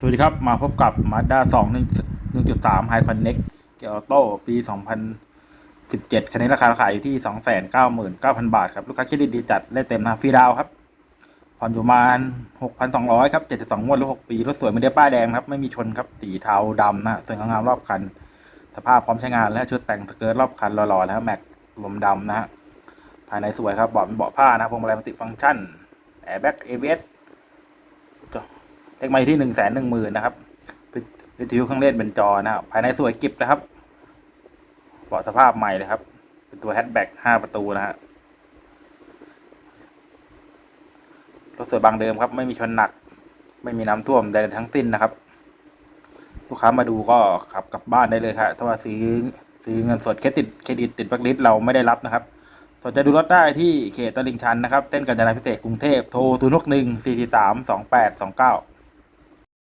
สวัสดีครับ มาพบกับ Mazda 2 1.3 High Connect เกียร์ออโต้ปี 2017 คันนี้ราคาขายอยู่ที่ 299,000 บาทครับ ลูกค้าเครดิตดีจัดได้เต็มนะฟรีดาวครับ ผ่อนอยู่ประมาณ 6,200 ครับ 72งวดหรือ 6 ปี รถสวยไม่ได้ป้ายแดงครับ ไม่มีชนครับ สีเทาดำนะสวยงามรอบคัน สภาพพร้อมใช้งานและชุดแต่งสเกิร์ตรอบคันหล่อๆแล้วแม็กลมดำนะฮะภายในสวยครับเบาะเป็นเบาะผ้านะพวงมาลัยมัลติฟังก์ชันแอร์แบ็กเอเวส เลขไม้ที่หนึ่งแสนหนึ่งหมื่นนะครับวิทยุเครื่องเล่นเป็นจอนะครับ ภายในสวยกิบนะครับเบาะสภาพใหม่เลยครับ เป็นตัวแฮชแบ็กห้าประตูนะฮะรถสวยบางเดิมครับ ไม่มีชนหนัก ไม่มีน้ำท่วมใดทั้งสิ้นนะครับ ลูกค้ามาดูก็ขับกลับบ้านได้เลยครับถ้าว่าซื้อซื้อเงินสดเครดิตเครดิตติดบล็คลิสต์เราไม่ได้รับนะครับสนใจดูรถได้ที่เขตตลิ่งชันนะครับเส้นกาญจนาพิเศษกกรุงเทพโทร 0 6 1 4 4 3 2 8 2 9